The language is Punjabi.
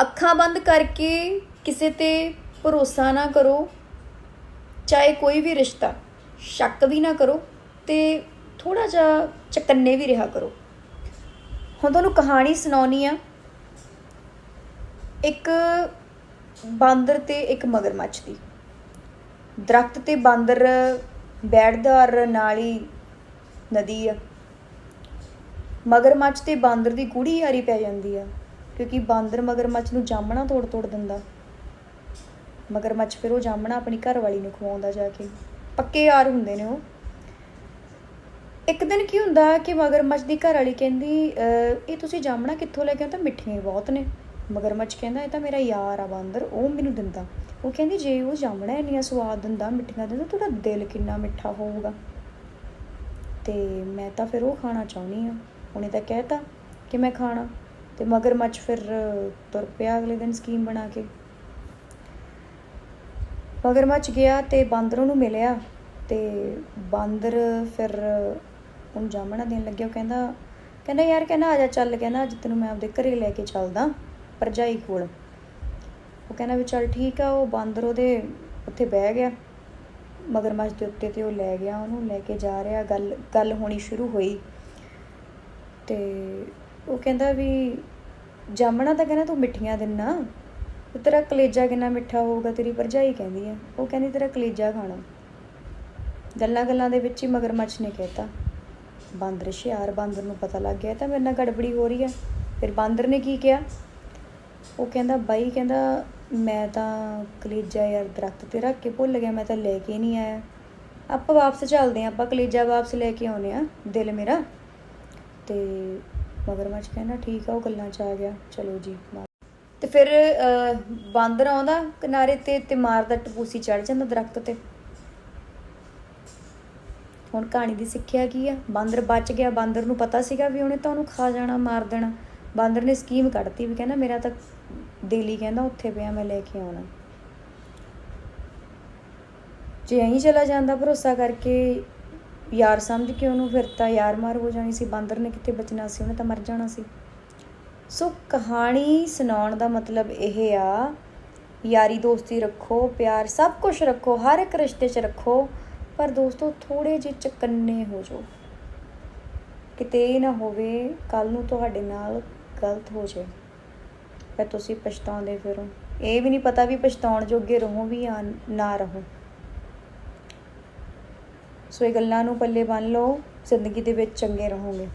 ਅੱਖਾਂ ਬੰਦ ਕਰਕੇ ਕਿਸੇ ਤੇ ਭਰੋਸਾ ਨਾ ਕਰੋ, ਚਾਹੇ ਕੋਈ ਵੀ ਰਿਸ਼ਤਾ, ਸ਼ੱਕ ਵੀ ਨਾ ਕਰੋ ਤੇ ਥੋੜਾ ਜਿਹਾ ਚਕੰਨੇ ਵੀ ਰਿਹਾ ਕਰੋ। ਹੁਣ ਤੁਹਾਨੂੰ ਕਹਾਣੀ ਸੁਣਾਉਣੀ ਆ। ਇੱਕ ਬਾਂਦਰ ਤੇ ਇੱਕ ਮਗਰਮੱਛ ਦੀ। ਦਰਖਤ ਤੇ ਬਾਂਦਰ ਬੈਠਦਾ ਔਰ ਨਾਲ ਹੀ ਨਦੀ ਆ। ਮਗਰਮੱਛ ਤੇ ਬਾਂਦਰ ਦੀ ਗੂੜੀ ਯਾਰੀ ਪੈ ਜਾਂਦੀ ਆ। ਕਿਉਂਕਿ ਬਾਂਦਰ ਮਗਰਮੱਛ ਨੂੰ ਜਾਮਣਾ ਤੋੜ ਤੋੜ ਦਿੰਦਾ। ਮਗਰਮੱਛ ਫਿਰ ਉਹ ਜਾਮਣਾ ਆਪਣੀ ਘਰ ਵਾਲੀ ਨੂੰ ਖਵਾਉਂਦਾ ਜਾ ਕੇ। ਪੱਕੇ ਯਾਰ ਹੁੰਦੇ ਨੇ ਉਹ। ਇੱਕ ਦਿਨ ਕੀ ਹੁੰਦਾ ਕਿ ਮਗਰਮੱਛ ਦੀ ਘਰ ਵਾਲੀ ਕਹਿੰਦੀ ਇਹ ਤੁਸੀਂ ਜਾਮਣਾ ਕਿੱਥੋਂ ਲੈ ਕੇ ਆਏ? ਮਿੱਠੀਆਂ ਹੀ ਬਹੁਤ ਨੇ। ਮਗਰਮੱਛ ਕਹਿੰਦਾ, ਇਹ ਤਾਂ ਮੇਰਾ ਯਾਰ ਆ ਬਾਂਦਰ, ਉਹ ਮੈਨੂੰ ਦਿੰਦਾ। ਉਹ ਕਹਿੰਦੀ, ਜੇ ਉਹ ਜਾਮਣਾ ਇੰਨੀਆਂ ਸਵਾਦ ਦਿੰਦਾ, ਮਿੱਠੀਆਂ ਦਿੰਦਾ, ਤੁਹਾਡਾ ਦਿਲ ਕਿੰਨਾ ਮਿੱਠਾ ਹੋਊਗਾ। ਤੇ ਮੈਂ ਤਾਂ ਫਿਰ ਉਹ ਖਾਣਾ ਚਾਹੁੰਦੀ ਆ ਉਹਨੇ ਤਾਂ ਕਹਿਤਾ ਕਿ ਮੈਂ ਖਾਣਾ। ਤੇ ਮਗਰਮੱਛ ਫਿਰ ਤੁਰ ਪਿਆ ਅਗਲੇ ਦਿਨ ਸਕੀਮ ਬਣਾ ਕੇ। ਮਗਰਮੱਛ ਗਿਆ ਤੇ ਬਾਂਦਰ ਨੂੰ ਮਿਲਿਆ ਤੇ ਬਾਂਦਰ ਫਿਰ ਉਹਨੂੰ ਜਾਮਣਾ ਦੇਣ ਲੱਗਿਆ। ਉਹ ਕਹਿੰਦਾ ਕਹਿੰਦਾ, ਯਾਰ, ਕਹਿੰਦਾ, ਆ ਜਾ ਚੱਲ, ਕਹਿੰਦਾ, ਅੱਜ ਤੈਨੂੰ ਮੈਂ ਆਪਦੇ ਘਰੇ ਲੈ ਕੇ ਚੱਲਦਾ, ਭਰਜਾਈ ਕੋਲ। ਉਹ ਕਹਿੰਦਾ ਵੀ ਚੱਲ ਠੀਕ ਆ, ਉਹ ਬਾਂਦਰ ਉਹਦੇ ਉੱਥੇ ਬਹਿ ਗਿਆ। ਮਗਰਮੱਛ ਦੇ ਉੱਤੇ ਤੇ ਉਹ ਲੈ ਗਿਆ, ਉਹਨੂੰ ਲੈ ਕੇ ਜਾ ਰਿਹਾ। ਗੱਲ ਗੱਲ ਹੋਣੀ ਸ਼ੁਰੂ ਹੋਈ ਤੇ ਉਹ ਕਹਿੰਦਾ ਵੀ ਜਾਮਣਾ ਤਾਂ ਕਹਿੰਦਾ ਤੂੰ ਮਿੱਠੀਆਂ ਦਿੰਨਾ ਤੇ ਤੇਰਾ ਕਲੇਜਾ ਕਿੰਨਾ ਮਿੱਠਾ ਹੋਊਗਾ, ਤੇਰੀ ਭਰਜਾਈ ਕਹਿੰਦੀ ਆ। ਉਹ ਕਹਿੰਦੀ ਤੇਰਾ ਕਲੇਜਾ ਖਾਣਾ। ਗੱਲਾਂ ਗੱਲਾਂ ਦੇ ਵਿੱਚ ਹੀ ਮਗਰਮੱਛ ਨੇ ਕਹਿਤਾ। ਬਾਂਦਰ ਹੁਸ਼ਿਆਰ ਬਾਂਦਰ ਨੂੰ ਪਤਾ ਲੱਗ ਗਿਆ ਤਾਂ ਮੇਰੇ ਨਾਲ ਗੜਬੜੀ ਹੋ ਰਹੀ ਆ। ਫਿਰ ਬਾਂਦਰ ਨੇ ਕੀ ਕਿਹਾ? ਉਹ ਕਹਿੰਦਾ, ਬਾਈ ਕਹਿੰਦਾ, ਮੈਂ ਤਾਂ ਕਲੇਜਾ ਯਾਰ ਦਰਖਤ ਤੇ ਰੱਖ ਕੇ ਭੁੱਲ ਗਿਆ, ਮੈਂ ਤਾਂ ਲੈ ਕੇ ਨਹੀਂ ਆਇਆ। ਆਪਾਂ ਵਾਪਸ ਚੱਲਦੇ ਆਂ, ਆਪਾਂ ਕਲੇਜਾ ਵਾਪਸ ਲੈ ਕੇ ਆਉਨੇ ਆ, ਦਿਲ ਮੇਰਾ। ਤੇ ਮਗਰਮੱਛ ਕਹਿੰਦਾ, ਠੀਕ ਆ, ਉਹ ਗੱਲਾਂ 'ਚ ਆ ਗਿਆ। ਚਲੋ ਜੀ ਤੇ। ਫਿਰ ਬਾਂਦਰ ਆਉਂਦਾ ਕਿਨਾਰੇ ਤੇ ਤੇ ਮਾਰਦਾ, ਟਪੂਸੀ ਚੜ ਜਾਂਦਾ ਦਰਖਤ ਤੇ। ਹੁਣ ਕਹਾਣੀ ਦੀ ਸਿੱਖਿਆ ਕੀ ਆ? ਬਾਂਦਰ ਬਚ ਗਿਆ, ਬਾਂਦਰ ਨੂੰ ਪਤਾ ਸੀਗਾ ਵੀ ਉਹਨੇ ਤਾਂ ਉਹਨੂੰ ਖਾ ਜਾਣਾ, ਮਾਰ ਦੇਣਾ। ਬਾਂਦਰ ਨੇ ਸਕੀਮ ਕੱਢਤੀ ਵੀ ਕਹਿੰਦਾ, ਮੇਰਾ ਤਾਂ ਦਿਲ ਕਹਿੰਦਾ ਉੱਥੇ ਪਿਆ, ਮੈਂ ਲੈ ਕੇ ਆਉਣਾ। ਜੇ ਐਂ ਚਲਾ ਜਾਂਦਾ ਭਰੋਸਾ ਕਰਕੇ ਯਾਰ ਸਮਝ ਕੇ ਉਹਨੂੰ ਫਿਰ ਤਾਂ ਯਾਰ ਮਾਰ ਹੋ ਜਾਣੀ ਸੀ, ਬਾਂਦਰ ਨੇ ਕਿੱਥੇ ਬਚਣਾ ਸੀ, ਉਹਨੇ ਤਾਂ ਮਰ ਜਾਣਾ ਸੀ। ਸੋ ਕਹਾਣੀ ਸੁਣਾਉਣ ਦਾ ਮਤਲਬ ਇਹ ਆ, ਯਾਰੀ ਦੋਸਤੀ ਰੱਖੋ, ਪਿਆਰ ਸਭ ਕੁਝ ਰੱਖੋ, ਹਰ ਇੱਕ ਰਿਸ਼ਤੇ 'ਚ ਰੱਖੋ, ਪਰ ਦੋਸਤੋ ਥੋੜੇ ਜਿਹੇ ਚਕੰਨੇ ਹੋ ਜਾਓ। ਕਿਤੇ ਇਹ ਨਾ ਹੋਵੇ ਕੱਲ ਨੂੰ ਤੁਹਾਡੇ ਨਾਲ ਗਲਤ ਹੋ ਜਾਏ ਫਿਰ ਤੁਸੀਂ ਪਛਤਾਉਂਦੇ ਫਿਰੋ। ਇਹ ਵੀ ਨਹੀਂ ਪਤਾ ਵੀ ਪਛਤਾਉਣ ਜੋਗੇ ਰਹੋ ਵੀ ਜਾਂ ਨਾ ਰਹੋ। ਸੋ ਇਹ ਗੱਲਾਂ ਨੂੰ ਪੱਲੇ ਬੰਨ ਲਓ ਜ਼ਿੰਦਗੀ ਦੇ ਵਿੱਚ ਚੰਗੇ ਰਹੋਗੇ।